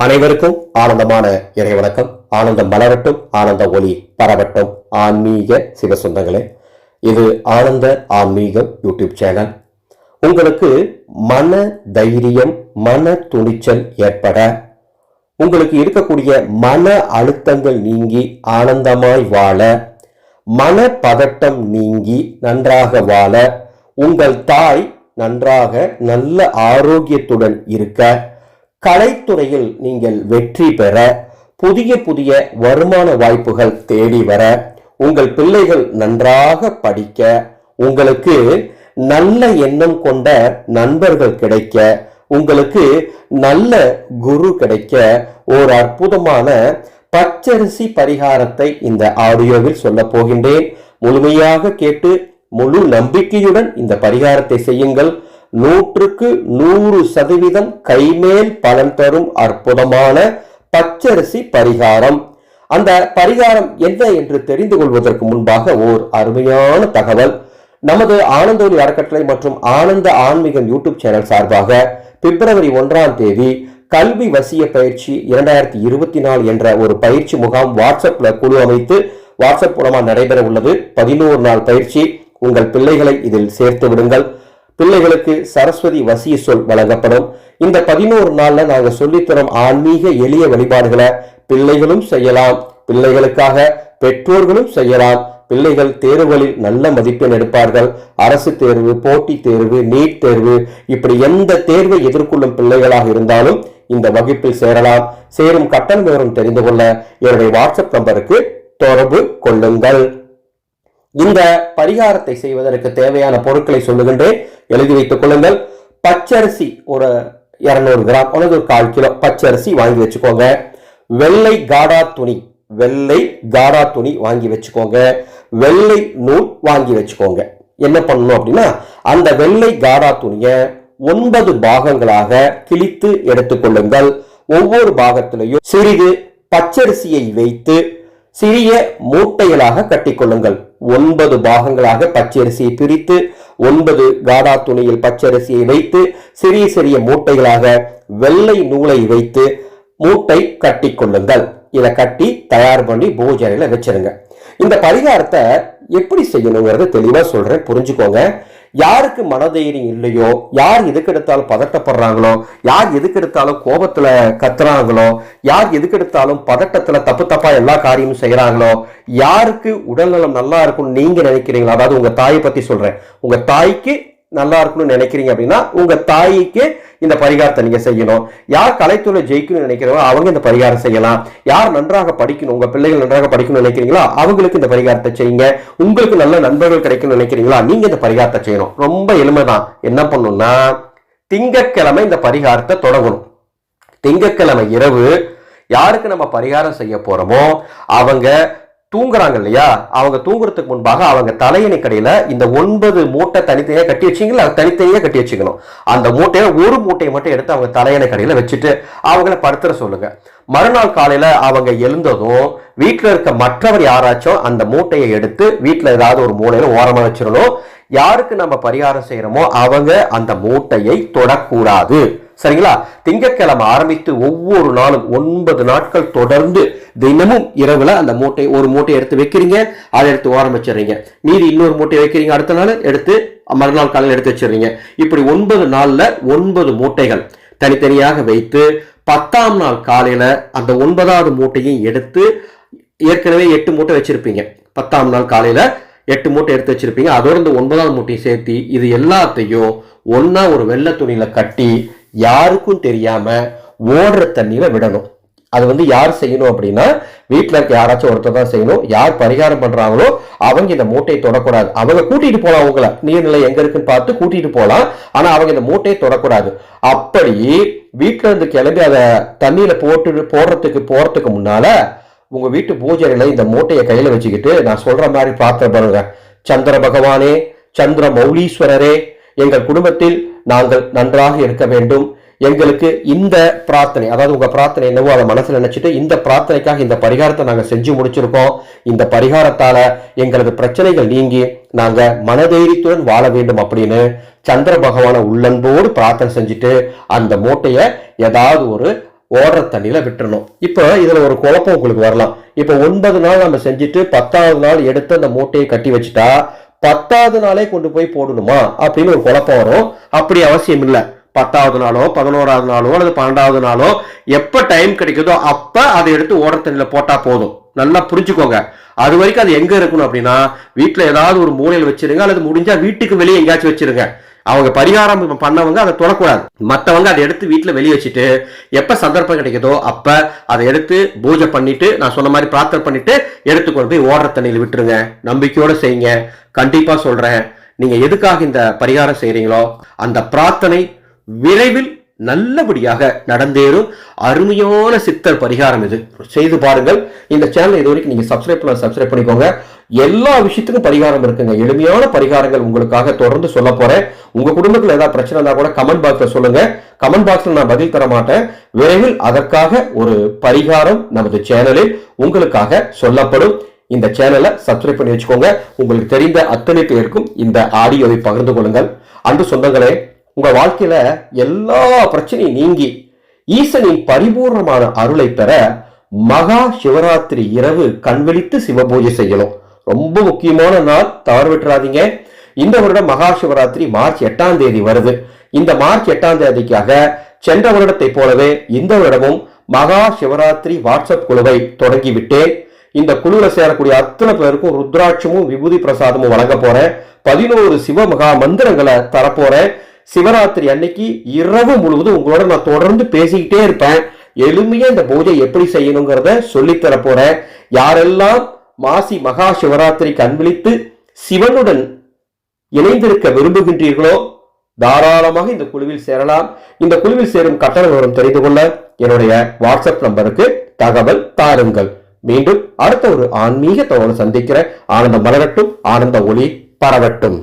அனைவருக்கும் ஆனந்தமான இறை வணக்கம். ஆனந்தம் மலரட்டும் ஆனந்த ஒளி பரவட்டும். ஆன்மீக சிவசொந்தங்களே இது ஆனந்த ஆன்மீகம் யூடியூப் சேனல். உங்களுக்கு மன தைரியம் மன துணிச்சல் ஏற்பட உங்களுக்கு இருக்கக்கூடிய மன அழுத்தங்கள் நீங்கி ஆனந்தமாய் வாழ மன பதட்டம் நீங்கி நன்றாக வாழ உங்கள் தாய் நன்றாக நல்ல ஆரோக்கியத்துடன் இருக்க கலைத்துறையில் நீங்கள் வெற்றி பெற புதிய புதிய வருமான வாய்ப்புகள் தேடி வர உங்கள் பிள்ளைகள் நன்றாக படிக்க உங்களுக்கு நல்ல எண்ணம் கொண்ட நண்பர்கள் கிடைக்க உங்களுக்கு நல்ல குரு கிடைக்க ஒரு அற்புதமான பச்சரிசி பரிகாரத்தை இந்த ஆடியோவில் சொல்ல போகின்றேன். முழுமையாக கேட்டு முழு நம்பிக்கையுடன் இந்த பரிகாரத்தை செய்யுங்கள். நூற்றுக்கு நூறு சதவீதம் கைமேல் பலன் தரும் அற்புதமான பச்சரிசி பரிகாரம். அந்த பரிகாரம் என்ன என்று தெரிந்து கொள்வதற்கு முன்பாக ஓர் அருமையான தகவல். நமது ஆனந்தோலி அறக்கட்டளை மற்றும் ஆனந்த ஆன்மீகம் யூடியூப் சேனல் சார்பாக பிப்ரவரி ஒன்றாம் தேதி கல்வி வசிய பயிற்சி இரண்டாயிரத்தி இருபத்தி நாலு என்ற ஒரு பயிற்சி முகாம் வாட்ஸ்அப்ல குழு அமைத்து வாட்ஸ்அப் மூலமாக நடைபெற உள்ளது. பதினோரு நாள் பயிற்சி. உங்கள் பிள்ளைகளை இதில் சேர்த்து விடுங்கள். பிள்ளைகளுக்கு சரஸ்வதி வசிய சொல் வழங்கப்படும். இந்த பதினோரு நாள்ல நாங்க சொல்லித்தரோம் ஆன்மீக எளிய வழிபாடுகளை பிள்ளைகளும் செய்யலாம். பிள்ளைகளுக்காக பெற்றோர்களும் செய்யலாம். பிள்ளைகள் தேர்வுகளில் நல்ல மதிப்பெண் எடுப்பார்கள். அரசு தேர்வு போட்டி தேர்வு நீட் தேர்வு இப்படி எந்த தேர்வை எதிர்கொள்ளும் பிள்ளைகளாக இருந்தாலும் இந்த வகுப்பில் சேரலாம். சேரும் கட்டணம் விவரம் தெரிந்து கொள்ள என்னுடைய வாட்ஸ்அப் நம்பருக்கு தொடர்பு கொள்ளுங்கள். இந்த பரிகாரத்தை செய்வதற்கு தேவையான பொருட்களை சொல்லுகின்றேன். எழுதி வைத்துக் கொள்ளுங்கள். பச்சரிசி ஒரு இருநூறு கிராம் அல்லது ஒரு கால் கிலோ பச்சரிசி வாங்கி வச்சுக்கோங்க. வெள்ளை காடா துணி வெள்ளை காடா துணி வாங்கி வச்சுக்கோங்க. வெள்ளை நூல் வாங்கி வச்சுக்கோங்க. என்ன பண்ணணும் அப்படின்னா அந்த வெள்ளை காடா துணியை ஒன்பது பாகங்களாக கிழித்து எடுத்துக்கொள்ளுங்கள் ஒவ்வொரு பாகத்திலையும் சிறிது பச்சரிசியை வைத்து சிறிய மூட்டைகளாக கட்டிக்கொள்ளுங்கள். ஒன்பது பாகங்களாக பச்சரிசியை பிரித்து ஒன்பது காடா துணியில் பச்சரிசியை வைத்து சிறிய சிறிய மூட்டைகளாக வெள்ளை நூலை வைத்து மூட்டை கட்டி கொள்ளுங்கள் இதை கட்டி தயார் பண்ணி பூஜையில வச்சிருங்க. இந்த பரிகாரத்தை எப்படி செய்யணுங்கிறத தெளிவா சொல்றேன். புரிஞ்சுக்கோங்க. யாருக்கு மனதைரியம் இல்லையோ யார் எதுக்கு எடுத்தாலும் பதட்டப்படுறாங்களோ யார் எதுக்கு எடுத்தாலும் கோபத்துல கத்துறாங்களோ யார் எதுக்கு எடுத்தாலும் பதட்டத்துல தப்பு தப்பா எல்லா காரியமும் செய்யறாங்களோ யாருக்கு உடல்நலம் நல்லா இருக்கும்னு நீங்க நினைக்கிறீங்களோ? அதாவது உங்க தாயை பத்தி சொல்றேன். உங்க தாய்க்கு நல்லா இருக்கணும்னு நினைக்கிறீங்க அப்படின்னா உங்கள் தாய்க்கு இந்த பரிகாரத்தை நீங்கள் செய்யணும். யார் கலைத்துறை ஜெயிக்கணும்னு நினைக்கிறவங்க அவங்க இந்த பரிகாரம் செய்யலாம். யார் நன்றாக படிக்கணும் உங்கள் பிள்ளைகள் நன்றாக படிக்கணும்னு நினைக்கிறீங்களா அவங்களுக்கு இந்த பரிகாரத்தை செய்யுங்க. உங்களுக்கு நல்ல நண்பர்கள் கிடைக்கணும்னு நினைக்கிறீங்களா நீங்கள் இந்த பரிகாரத்தை செய்யணும். ரொம்ப எளிமைதான். என்ன பண்ணணும்னா திங்கக்கிழமை இந்த பரிகாரத்தை தொடங்கணும். திங்கக்கிழமை இரவு யாருக்கு நம்ம பரிகாரம் செய்ய போகிறோமோ அவங்க தூங்குறாங்க இல்லையா அவங்க தூங்குறதுக்கு முன்பாக அவங்க தலையணை கடையில இந்த ஒன்பது மூட்டை தனித்தனியாக கட்டி வச்சிங்களா? அது கட்டி வச்சுக்கணும். அந்த மூட்டையை ஒரு மூட்டையை மட்டும் எடுத்து அவங்க தலையணை கடையில வச்சுட்டு அவங்கள படுத்துற சொல்லுங்க. மறுநாள் காலையில அவங்க எழுந்ததும் வீட்டில் இருக்க மற்றவர் யாராச்சும் அந்த மூட்டையை எடுத்து வீட்டில் ஏதாவது ஒரு மூலையில ஓரமாக வச்சிடணும். யாருக்கு நம்ம பரிகாரம் செய்யறோமோ அவங்க அந்த மூட்டையை தொடக்கூடாது. சரிங்களா? திங்கக்கிழமை ஆரம்பித்து ஒவ்வொரு நாளும் ஒன்பது நாட்கள் தொடர்ந்து தினமும் இரவில் அந்த மூட்டை ஒரு மூட்டை எடுத்து வைக்கிறீங்க அதை எடுத்து ஓரம் வச்சிடுறீங்க. மீதி இன்னொரு மூட்டை வைக்கிறீங்க அடுத்த நாள் எடுத்து மறுநாள் காலையில் எடுத்து வச்சிடுறீங்க. இப்படி ஒன்பது நாளில் ஒன்பது மூட்டைகள் தனித்தனியாக வைத்து பத்தாம் நாள் காலையில் அந்த ஒன்பதாவது மூட்டையும் எடுத்து ஏற்கனவே எட்டு மூட்டை வச்சிருப்பீங்க. பத்தாம் நாள் காலையில் எட்டு மூட்டை எடுத்து வச்சிருப்பீங்க. அதோட இந்த ஒன்பதாவது மூட்டையை சேர்த்து இது எல்லாத்தையும் ஒன்றா ஒரு வெள்ளை துணியில் கட்டி யாருக்கும் தெரியாம ஓடுற தண்ணியில விடணும். அது வந்து யார் செய்யணும் அப்படின்னா வீட்டில் இருக்க யாராச்சும் ஒருத்தர் தான் செய்யணும். யார் பரிகாரம் பண்றாங்களோ அவங்க இந்த மூட்டையை தொடக்கூடாது. அவங்க கூட்டிட்டு போலாம் அவங்கள நீர்நிலை எங்க இருக்குன்னு பார்த்து கூட்டிட்டு போகலாம் ஆனா அவங்க இந்த மூட்டையை தொடக்கூடாது. அப்படி வீட்டில இருந்து கிளம்பி அதை தண்ணியில போட்டு போடுறதுக்கு போறதுக்கு முன்னால உங்க வீட்டு பூஜையில இந்த மூட்டையை கையில வச்சுக்கிட்டு நான் சொல்ற மாதிரி பார்த்த பாருங்க. சந்திர பகவானே சந்திர மௌலீஸ்வரரே எங்கள் குடும்பத்தில் நாங்கள் நன்றாக இருக்க வேண்டும். எங்களுக்கு இந்த பிரார்த்தனை அதாவது உங்க பிரார்த்தனை என்னவோ அதை மனசுல நினைச்சிட்டு இந்த பிரார்த்தனைக்காக இந்த பரிகாரத்தை நாங்க செஞ்சு முடிச்சிருக்கோம். இந்த பரிகாரத்தால எங்களது பிரச்சனைகள் நீங்கி நாங்க மனதைரியத்துடன் வாழ வேண்டும் அப்படின்னு சந்திர பகவானை உள்ளன்போடு பிரார்த்தனை செஞ்சுட்டு அந்த மூட்டையை ஏதாவது ஒரு ஓடுற தண்ணியில விட்டுறணும். இப்போ இதுல ஒரு குழப்பம் உங்களுக்கு வரலாம். இப்போ ஒன்பது நாள் நம்ம செஞ்சுட்டு பத்தாவது நாள் எடுத்து அந்த மூட்டையை கட்டி வச்சுட்டா பத்தாவது நாளே கொண்டு போய் போடணுமா அப்படின்னு ஒரு குழப்பம் வரும். அப்படி அவசியம் இல்லை. பத்தாவது நாளோ பதினோராவது நாளோ அல்லது பன்னெண்டாவது நாளோ எப்ப டைம் கிடைக்குதோ அப்ப அதை எடுத்து ஓடுற தண்ணியில போட்டா போதும். நல்லா புரிஞ்சுக்கோங்க. அது வரைக்கும் அது எங்க இருக்கணும் அப்படின்னா வீட்டுல ஏதாவது ஒரு மூலையில் வச்சிருங்க அல்லது முடிஞ்சா வீட்டுக்கு வெளியே எங்கேயாச்சும் வச்சிருங்க. அவங்க பரிகாரம் பண்ணவங்க அதை தொடக்கூடாது. மற்றவங்க அதை எடுத்து வீட்டில் வெளியே வச்சுட்டு எப்போ சந்தர்ப்பம் கிடைக்குதோ அப்போ அதை எடுத்து பூஜை பண்ணிட்டு நான் சொன்ன மாதிரி பிரார்த்தனை பண்ணிட்டு எடுத்து கொண்டு போய் ஓடுற தண்ணியில் விட்டுருங்க. நம்பிக்கையோடு செய்யுங்க. கண்டிப்பாக சொல்கிறேன் நீங்கள் எதுக்காக இந்த பரிகாரம் செய்கிறீங்களோ அந்த பிரார்த்தனை விரைவில் நல்லபடியாக நடந்தேறும். அருமையான சித்தர் பரிகாரம் இது. செய்து பாருங்கள். இந்த சேனல் இது வரைக்கும் நீங்க சப்ஸ்கிரைப் பண்ண சப்ஸ்கிரைப் பண்ணிக்கோங்க. எல்லா விஷயத்துக்கும் பரிகாரம் இருக்குங்க. எளிமையான பரிகாரங்கள் உங்களுக்காக தொடர்ந்து சொல்ல போறேன். உங்க குடும்பத்தில் ஏதாவது பிரச்சனை இருந்தால் கூட கமெண்ட் பாக்ஸ்ல சொல்லுங்க. கமெண்ட் பாக்ஸ்ல நான் பதில் தர மாட்டேன் விரைவில் அதற்காக ஒரு பரிகாரம் நமது சேனலில் உங்களுக்காக சொல்லப்படும். இந்த சேனலை சப்ஸ்கிரைப் பண்ணி வச்சுக்கோங்க. உங்களுக்கு தெரிந்த அத்தனை பேருக்கும் இந்த ஆடியோவை பகிர்ந்து கொள்ளுங்கள். அன்பு சொந்தங்களே உங்கள் வாழ்க்கையில எல்லா பிரச்சனையும் நீங்கி ஈசனின் பரிபூர்ணமான அருளை பெற மகா சிவராத்திரி இரவு கண்விழித்து சிவபூஜை செய்யணும். ரொம்ப முக்கியமான நாள் தவறு விட்டுறாதீங்க. இந்த வருடம் மகா சிவராத்திரி மார்ச் எட்டாம் தேதி வருது. இந்த மார்ச் எட்டாம் தேதிக்காக சென்ற வருடத்தை போலவே இந்த வருடமும் மகா சிவராத்திரி வாட்ஸ்அப் குழுவை தொடங்கிவிட்டேன் இந்த குழுல சேரக்கூடிய அத்தனை பேருக்கும் ருத்ராட்சமும் விபூதி பிரசாதமும் வழங்க போறேன். பதினோரு சிவ மகா மந்திரங்களை தரப்போறேன் சிவராத்திரி அன்னைக்கு இரவு முழுவதும் உங்களோட நான் தொடர்ந்து பேசிக்கிட்டே இருப்பேன். எளிமையா இந்த பூஜை எப்படி செய்யணுங்கிறத சொல்லித்தர போறேன். யாரெல்லாம் மாசி மகா சிவராத்திரிக்கு அன்பளித்து சிவனுடன் இணைந்திருக்க விரும்புகின்றீர்களோ தாராளமாக இந்த குழுவில் சேரலாம். இந்த குழுவில் சேரும் கட்டண விவரம் தெரிந்து கொள்ள என்னுடைய வாட்ஸ்அப் நம்பருக்கு தகவல் தாருங்கள். மீண்டும் அடுத்த ஒரு ஆன்மீக தகவல் சந்திக்கிற ஆனந்தம் மலரட்டும் ஆனந்த ஒளி பரவட்டும்.